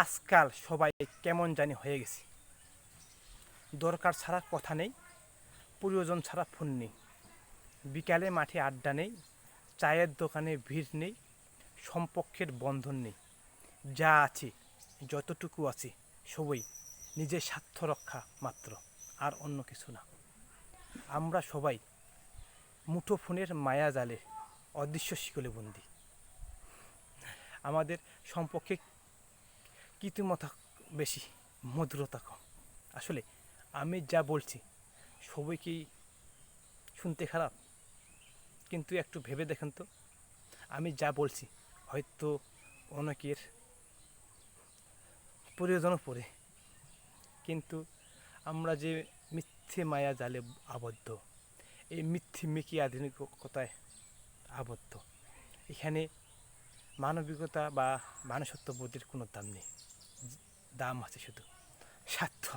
আজকাল সবাই কেমন জানি হয়ে গেছে। দরকার ছাড়া কথা নেই, প্রয়োজন ছাড়া ফোন নেই। বিকালে মাঠে আড্ডা নেই, চায়ের দোকানে ভিড় নেই, সম্পর্কের বন্ধন নেই। যা আছে, যতটুকু আছে, সবই নিজের স্বার্থ রক্ষা মাত্র, আর অন্য কিছু না। আমরা সবাই মুঠো ফোনের মায়া জালে, অদৃশ্য শিকলে বন্দি। আমাদের সম্পর্কে কৃত্রিমতা বেশি, মধুরতা কম। আসলে আমি যা বলছি, সবাই কি শুনতে খারাপ? কিন্তু একটু ভেবে দেখেন তো। আমি যা বলছি, হয়তো অনেকের প্রয়োজনও পড়ে। কিন্তু আমরা যে মিথ্যে মায়া জালে আবদ্ধ, এই মিথ্যে মিকি আধুনিকতায় আবদ্ধ, এখানে মানবিকতা বা মানুষত্ব বোধের কোনো দাম নেই। দাম আছে শুধু স্বার্থ।